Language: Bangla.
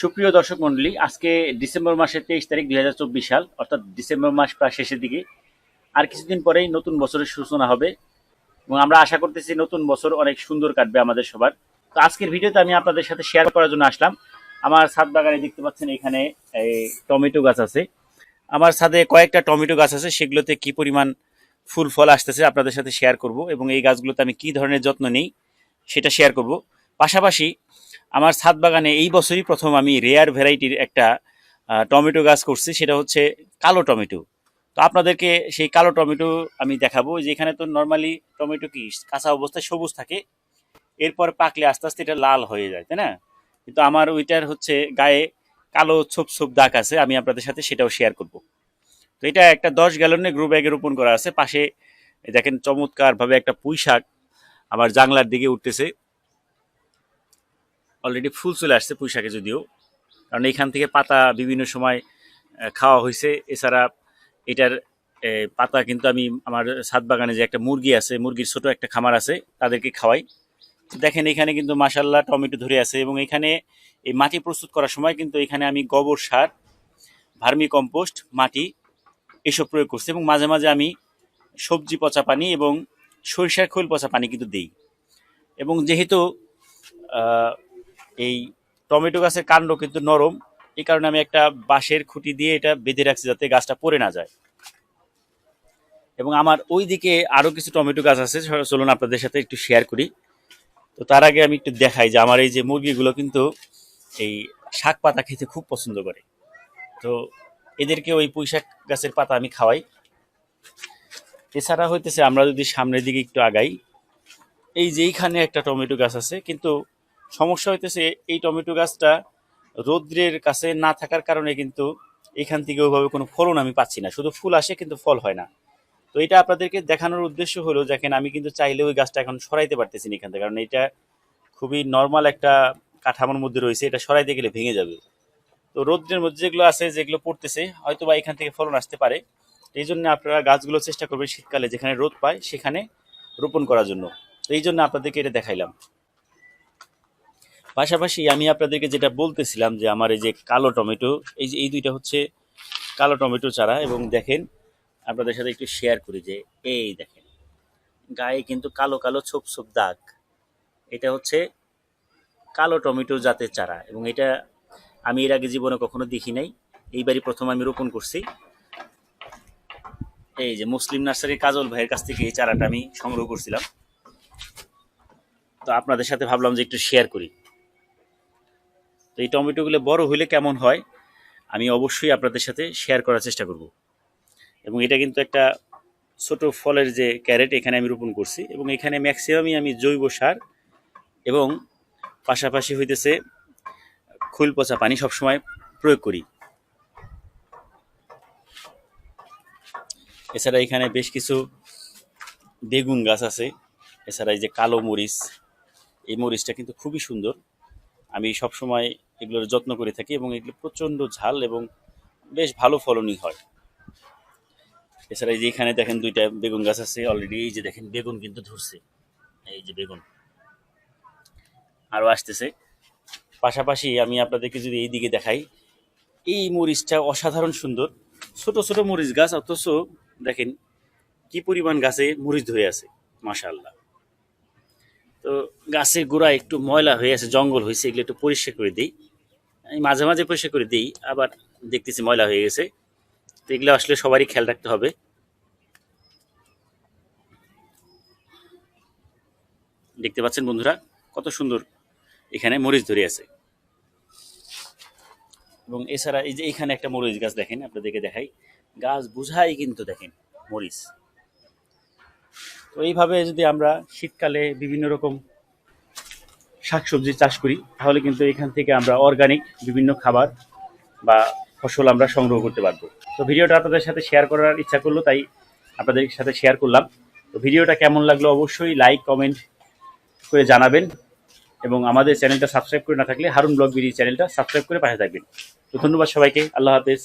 সুপ্রিয় দর্শক মন্ডলী, আজকে ডিসেম্বর মাসের তেইশ তারিখ দু হাজার চব্বিশ সাল, অর্থাৎ ডিসেম্বর মাস প্রায় শেষের দিকে। আর কিছুদিন পরেই নতুন বছরের সূচনা হবে এবং আমরা আশা করতেছি নতুন বছর অনেক সুন্দর কাটবে আমাদের সবার। তো আজকের ভিডিওতে আমি আপনাদের সাথে শেয়ার করার জন্য আসলাম। আমার ছাদ বাগানে দেখতে পাচ্ছেন এখানে এই টমেটো গাছ আছে। আমার ছাদে কয়েকটা টমেটো গাছ আছে, সেগুলোতে কি পরিমাণ ফুল, ফল আসতেছে আপনাদের সাথে শেয়ার করব এবং এই গাছগুলোতে আমি কি ধরনের যত্ন নিই সেটা শেয়ার করব। পাশাপাশি আমার ছাদ বাগানে এই বছরই প্রথম আমি রেয়ার ভ্যারাইটির একটা টমেটো গাছ করছি, সেটা হচ্ছে কালো টমেটো। তো আপনাদেরকে সেই কালো টমেটো আমি দেখাবো যে এখানে তো নর্মালি টমেটো কি, কাঁচা অবস্থায় সবুজ থাকে, এরপর পাকলে আস্তে আস্তে এটা লাল হয়ে যায়, তাই না? কিন্তু আমার ওইটার হচ্ছে গায়ে কালো ছোপ ছোপ দাগ আছে, আমি আপনাদের সাথে সেটাও শেয়ার করব। তো এটা একটা দশ গ্যালনের গ্রো ব্যাগে রোপণ করা আছে, পাশে দেখেন চমৎকারভাবে একটা পুঁই শাক আমার জাংলার দিকে উঠতেছে। অলরেডি ফুল চলে আসছে পুঁই শাকে যদিও। কারণ এখান থেকে পাতা বিভিন্ন সময় খাওয়া হয়েছে। এছাড়া এটার পাতা কিন্তু আমি আমার ছাদ বাগানে যে একটা মুরগি আছে, মুরগির ছোট একটা খামার আছে, তাদেরকে খাওয়াই। দেখেন এখানে কিন্তু মাসাল্লাহ টমেটো ধরে আছে এবং এখানে এই মাটি প্রস্তুত করার সময় কিন্তু এখানে আমি গোবর সার ভার্মি কম্পোস্ট মাটি এসব প্রয়োগ করছি এবং মাঝে মাঝে আমি সবজি পচা পানি এবং সরিষার খোল পচা পানি কিন্তু দিই। এবং যেহেতু এই টমেটো গাছের কাণ্ড কিন্তু নরম। এই কারণে আমি একটা বাঁশের খুঁটি দিয়ে এটা বেঁধে রাখছি যাতে গাছটা পড়ে না যায়। এবং আমার ওই দিকে আরও কিছু টমেটো গাছ আছে চলুন আপনাদের সাথে একটু শেয়ার করি। তো তার আগে আমি একটু দেখাই যে আমার এই যে মুরগিগুলো কিন্তু এই শাক পাতা খেতে খুব পছন্দ করে। তো এদেরকে ওই পুঁইশাক গাছের পাতা আমি খাওয়াই। এছাড়া হইতেছে আমরা যদি সামনের দিকে একটু আগাই, এই যে এইখানে একটা টমেটো গাছ আছে, কিন্তু সমস্যা হইতেছে এই টমেটো গাছটা রৌদ্রের কাছে না থাকার কারণে কিন্তু এখান থেকে ওইভাবে কোনো ফলন আমি পাচ্ছি না। শুধু ফুল আসে কিন্তু ফল হয় না। তো এটা আপনাদেরকে দেখানোর উদ্দেশ্য হলো, দেখেন আমি কিন্তু চাইলে ওই গাছটা এখন সরাইতে পারতেছি না এখান থেকে, কারণ এটা খুবই নর্মাল একটা কাঠামোর মধ্যে রয়েছে, এটা সরাইতে গেলে ভেঙে যাবে। তো রৌদ্রের মধ্যে যেগুলো আছে, যেগুলো পড়তেছে হয়তো বা এখান থেকে ফলন আসতে পারে। এই জন্য আপনারা গাছগুলো চেষ্টা করবেন শীতকালে যেখানে রোদ পায়, সেখানে রোপণ করার জন্য। তো এই জন্য আপনাদেরকে এটা দেখাইলাম। পাশাপাশি আমি আপনাদেরকে যেটা বলতেছিলাম যে আমার এই যে কালো টমেটো, এই যে এই দুইটা হচ্ছে কালো টমেটো চারা এবং দেখেন আপনাদের সাথে একটু শেয়ার করি যে এই দেখেন, গায়ে কিন্তু কালো কালো ছোপ ছোপ দাগ। এটা হচ্ছে কালো টমেটো জাতের চারা এবং এটা আমি এর আগে জীবনে কখনো দেখি নাই। এইবারই প্রথম আমি রোপণ করছি। এই যে মুসলিম নার্সারির কাজল ভাইয়ের কাছ থেকে এই চারাটা আমি সংগ্রহ করছিলাম। তো আপনাদের সাথে ভাবলাম যে একটু শেয়ার করি। তো এই টমেটোগুলো বড় হইলে কেমন হয়, আমি অবশ্যই আপনাদের সাথে শেয়ার করার চেষ্টা করব। এবং এটা কিন্তু একটা ছোট ফলের যে ক্যারেট এখানে আমি রোপণ করছি এবং এখানে ম্যাক্সিমামই আমি জৈব সার এবং পাশাপাশি হইতেছে খুল পচা পানি সবসময় প্রয়োগ করি। এছাড়া এখানে বেশ কিছু বেগুন গাছ আছে, এছাড়া এই যে কালো মরিচ, এই মরিচটা কিন্তু খুবই সুন্দর। আমি সবসময় এগুলোর যত্ন করে থাকি এবং এগুলো প্রচণ্ড ঝাল এবং বেশ ভালো ফলনই হয়। এছাড়া এই যে এখানে দেখেন দুইটা বেগুন গাছ আছে অলরেডি এই যে দেখেন বেগুন কিন্তু ধরছে। এই যে বেগুন। আরও আসতেছে। পাশাপাশি আমি আপনাদেরকে যদি এই দিকে দেখাই, এই মরিচটা অসাধারণ সুন্দর। ছোট ছোট মরিচ গাছ, অথচ দেখেন কি পরিমাণ গাছে মরিচ ধরে আছে, মাশাআল্লাহ। তো গাছের গোড়া একটু ময়লা হয়ে আছে, জঙ্গল হয়েছে, এগুলো একটু পরিষ্কার করে দিই। আমি মাঝে মাঝে পরিষ্কার করে দিই, আবার দেখতেছি ময়লা হয়ে গেছে। তো এগুলো আসলে সবারই খেয়াল রাখতে হবে। দেখতে পাচ্ছেন বন্ধুরা, কত সুন্দর এখানে মরিচ ধরে আছে। এবং এছাড়া এই যে এখানে একটা মরিচ গাছ দেখেন, আপনাদেরকে দেখাই। গাছ বুঝাই কিন্তু দেখেন মরিচ। তো এইভাবে যদি আমরা শীতকালে বিভিন্ন রকম শাকসবজি চাষ করি, তাহলে কিন্তু এখান থেকে আমরা অর্গানিক বিভিন্ন খাবার বা ফসল আমরা সংগ্রহ করতে পারব। তো ভিডিওটা আপনাদের সাথে শেয়ার করার ইচ্ছা করল, তাই আপনাদের সাথে শেয়ার করলাম। তো ভিডিওটা কেমন লাগল অবশ্যই লাইক কমেন্ট করে জানাবেন এবং আমাদের চ্যানেলটা সাবস্ক্রাইব করে না থাকলে হারুন ব্লগ বিডি চ্যানেলটা সাবস্ক্রাইব করে পাশে থাকবেন। তো ধন্যবাদ সবাইকে, আল্লাহ হাফেজ।